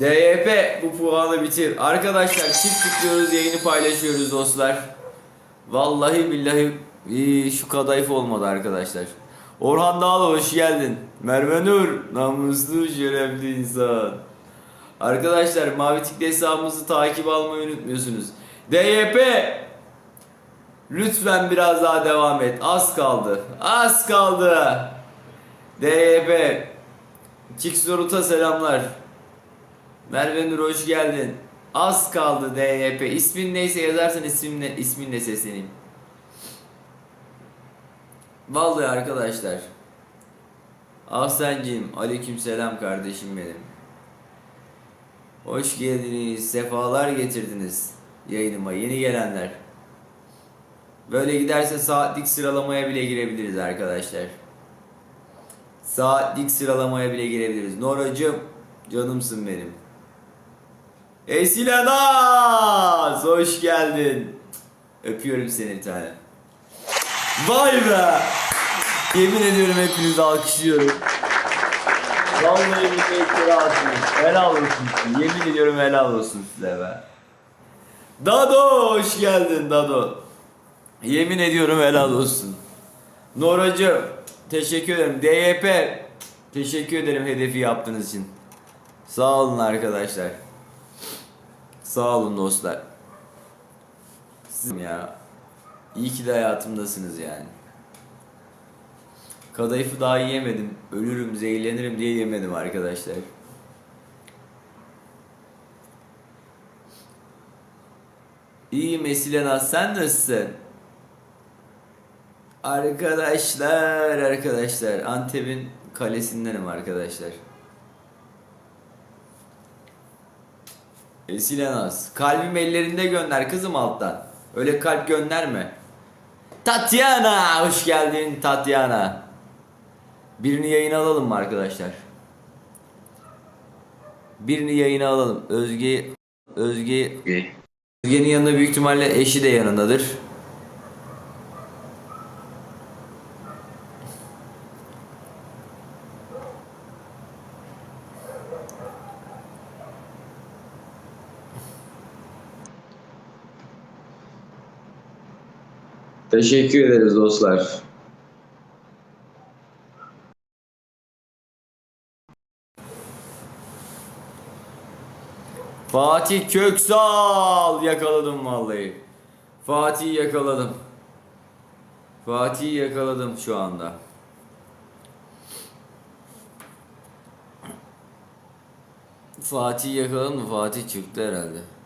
DYP bu puanı bitir. Arkadaşlar çift tıklıyoruz yayını paylaşıyoruz dostlar. Vallahi billahi şu kadayıf olmadı arkadaşlar. Orhan Dağlı hoş geldin. Merve Nur namuslu şerefli insan. Arkadaşlar Mavi Tikli hesabımızı takip almayı unutmuyorsunuz. DYP Lütfen biraz daha devam et. Az kaldı. Az kaldı. DYP Çiksorut'a selamlar. Merve Nur hoş geldin. Az kaldı DYP. İsmin neyse yazarsan isminle, isminle sesleneyim. Vallahi arkadaşlar. Ahsenciğim aleykümselam kardeşim benim. Hoş geldiniz. Sefalar getirdiniz yayınıma yeni gelenler. Böyle giderse saatlik sıralamaya bile girebiliriz arkadaşlar. Saatlik sıralamaya bile girebiliriz. Noracığım canımsın benim. Esilenaz hoş geldin. Öpüyorum seni bir tane. Vay be. Yemin ediyorum hepinizi alkışlıyorum. Vallahi bir helal olsun. Helal olsun size. Yemin ediyorum helal olsun size be. Dado hoş geldin Dado. Yemin ediyorum helal olsun. Noracı teşekkür ederim. DYP teşekkür ederim hedefi yaptığınız için. Sağ olun arkadaşlar. Sağ olun dostlar. Sizin ya. İyi ki de hayatımdasınız yani. Kadayıfı daha yiyemedim. Ölürüm, zehirlenirim diye yemedim arkadaşlar. İyi Mesilena sen nasılsın? Arkadaşlar arkadaşlar Antep'in kalesindenim arkadaşlar. Esilenaz. Kalbim ellerinde gönder kızım alttan. Öyle kalp gönderme. Tatyana hoş geldin Tatyana. Birini yayına alalım mı arkadaşlar? Birini yayına alalım. Özge Özge Özge'nin yanında büyük ihtimalle eşi de yanındadır. Teşekkür ederiz dostlar. Fatih Köksal yakaladım vallahi. Fatih yakaladım. Fatih yakaladım şu anda. Fatih yakaladım mı? Fatih çıktı herhalde.